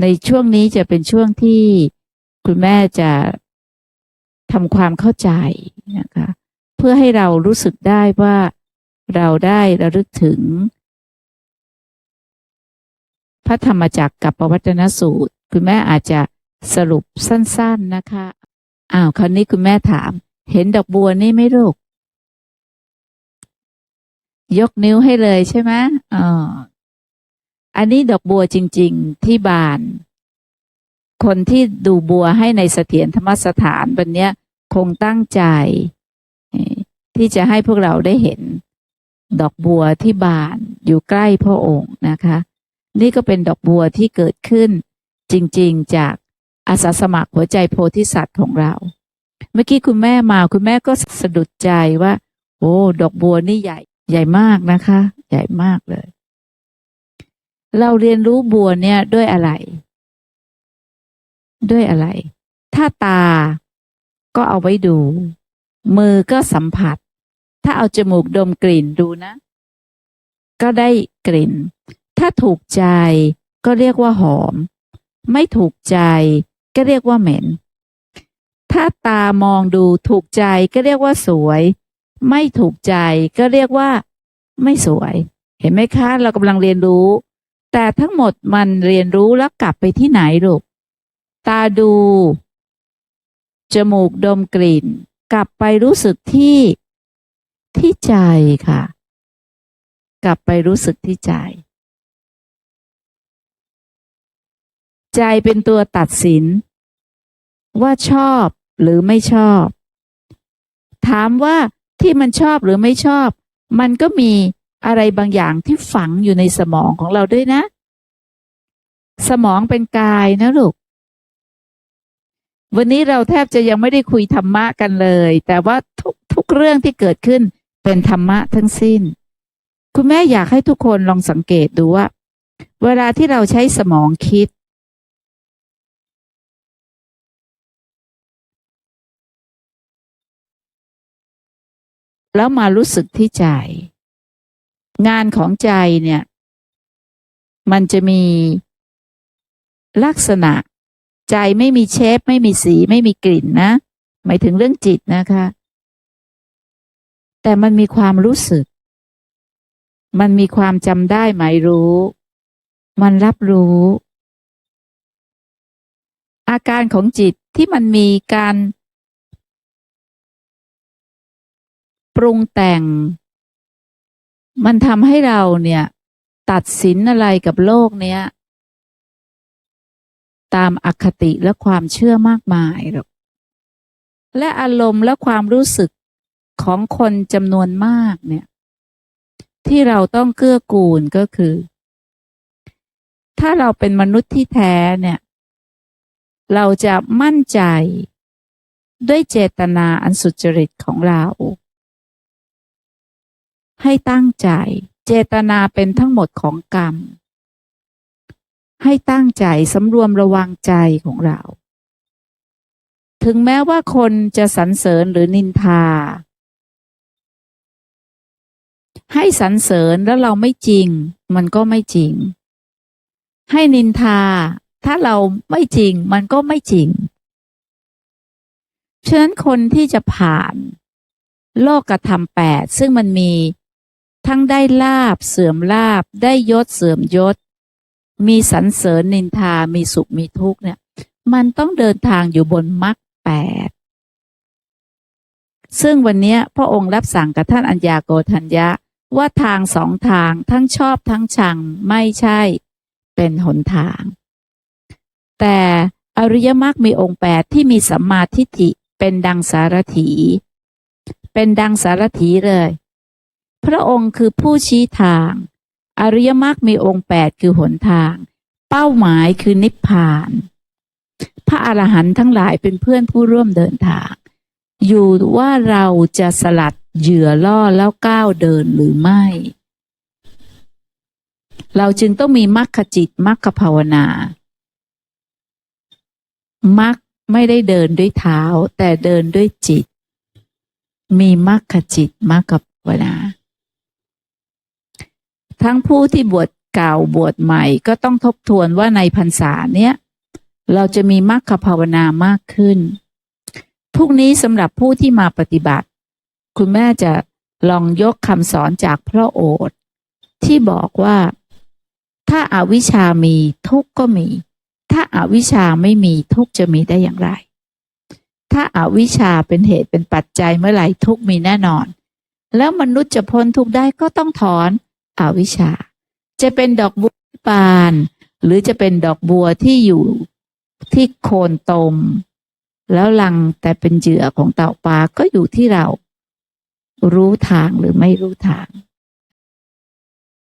ในช่วงนี้จะเป็นช่วงที่คุณแม่จะทำความเข้าใจนะคะ เพื่อให้เรารู้สึกได้ว่าเราได้ระลึกถึง พระธรรมจักรกับประวัตนสูตร คุณแม่อาจจะสรุปสั้น ๆนะคะอ้าวคราวนี้คุณแม่ถาม เห็นดอกบัวนี่ไหมลูกยกนิ้วให้เลยใช่ไหมอ๋อ อันนี้ดอกบัวจริง ๆ ที่บาน คนที่ดูบัวให้ในเสถียรธรรมสถานวันเนี้ยคงตั้งใจ ที่จะให้พวกเราได้เห็น ดอกบัวที่บานอยู่ใกล้พระองค์นะคะ นี่ก็เป็นดอกบัวที่เกิดขึ้น จริง ๆ จากอาสาสมัครหัวใจโพธิสัตว์ของเรา เมื่อกี้คุณแม่มาคุณแม่ก็สะดุดใจว่า โอ้ ดอกบัวนี่ใหญ่ใหญ่มากนะคะ ใหญ่มากเลย เราเรียนรู้บัวเนี่ยด้วยอะไร ด้วยอะไร ถ้าตาก็เอาไว้ดู มือก็สัมผัส ถ้าเอาจมูกดมกลิ่นดูนะ ก็ได้กลิ่น ถ้าถูกใจก็เรียกว่าหอม ไม่ถูกใจก็เรียกว่าเหม็น ถ้าตามองดูถูกใจก็เรียกว่าสวย ไม่ถูกใจก็เรียกว่า ไม่สวย เห็นไหมคะ เรากำลังเรียนรู้ แต่ทั้งหมดมันเรียนรู้แล้วกลับไปที่ไหนลูก ตาดู จมูกดมกลิ่น กลับไปรู้สึกที่ที่ใจค่ะ กลับไปรู้สึกที่ใจ ใจเป็นตัวตัดสิน ว่าชอบหรือไม่ชอบ ถามว่าที่มันชอบหรือไม่ชอบ มันก็มี อะไรบางอย่างที่ฝังอยู่ในสมองของเราด้วยนะ สมองเป็นกายนะลูก วันนี้เราแทบจะยังไม่ได้คุยธรรมะกันเลย แต่ว่าทุกทุกเรื่องที่เกิดขึ้นเป็นธรรมะทั้งสิ้น คุณแม่อยากให้ทุกคนลองสังเกตดูว่า เวลาที่เราใช้สมองคิด แล้วมารู้สึกที่ใจ งานของใจเนี่ย มันจะมีลักษณะ ใจไม่มีเชฟ ไม่มีสี ไม่มีกลิ่นนะ หมายถึงเรื่องจิตนะคะ แต่มันมีความรู้สึก มันมีความจำได้หมายรู้ มันรับรู้ อาการของจิตที่มันมีการ ปรุงแต่ง มันทำให้เราเนี่ย ตัดสินอะไรกับโลกเนี้ย ตามอคติและความเชื่อมากมายหรอกและอารมณ์และความรู้สึกของคนจำนวนมากเนี่ย ที่เราต้องเกื้อกูลก็คือ ถ้าเราเป็นมนุษย์ที่แท้เนี่ย เราจะมั่นใจด้วยเจตนาอันสุจริตของเรา ให้ตั้งใจ เจตนาเป็นทั้งหมดของกรรม ให้ตั้งใจสำรวมระวังใจของเรา ถึงแม้ว่าคนจะสรรเสริญหรือนินทา ให้สรรเสริญแล้วเราไม่จริง มันก็ไม่จริง ให้นินทา ถ้าเราไม่จริง มันก็ไม่จริงฉะนั้นคนที่จะผ่านโลกธรรมแปดซึ่งมันมี ทั้งได้ลาบเสื่อมลาบได้ยศเสื่อมยศ มีสรรเสริญนินทา มีสุขมีทุกข์เนี่ย มันต้องเดินทางอยู่บนมรรคแปดซึ่งวันนี้พระองค์รับสั่งกับท่านอัญญาโกธัญญะว่าทางสองทางทั้งชอบทั้งชังไม่ใช่เป็นหนทาง แต่อริยมรรคมีองค์แปดที่มีสัมมาทิฏฐิเป็นดังสารถี เป็นดังสารถีเลย พระองค์คือผู้ชี้ทาง อริยมรรคมีองค์แปดคือหนทาง เป้าหมายคือนิพพาน พระอรหันต์ทั้งหลายเป็นเพื่อนผู้ร่วมเดินทาง อยู่ว่าเราจะสลัดเหยื่อล่อแล้วก้าวเดินหรือไม่ เราจึงต้องมีมรรคจิตมรรคภาวนามรรคไม่ได้เดินด้วยเท้า แต่เดินด้วยจิต มีมรรคจิตมรรคภาวนา ทั้งผู้ที่บวชเก่าบวชใหม่ก็ต้องทบทวนว่าในพรรษาเนี้ยเราจะมีมรรคภาวนามากขึ้นพรุ่งนี้สำหรับผู้ที่มาปฏิบัติ คุณแม่จะลองยกคำสอนจากพระโอษฐ์ที่บอกว่า ถ้าอาวิชามีทุกก็มี ถ้าอาวิชาไม่มีทุกจะมีได้อย่างไร ถ้าอาวิชาเป็นเหตุเป็นปัจจัยเมื่อไหร่ทุกมีแน่นอน แล้วมนุษย์จะพ้นทุกได้ก็ต้องถอน อวิชชา จะเป็นดอกบัวที่บาน หรือจะเป็นดอกบัวที่อยู่ที่โคนตม แล้วลังแต่เป็นเหยื่อของเต่าปลาก็อยู่ที่เรา รู้ทางหรือไม่รู้ทาง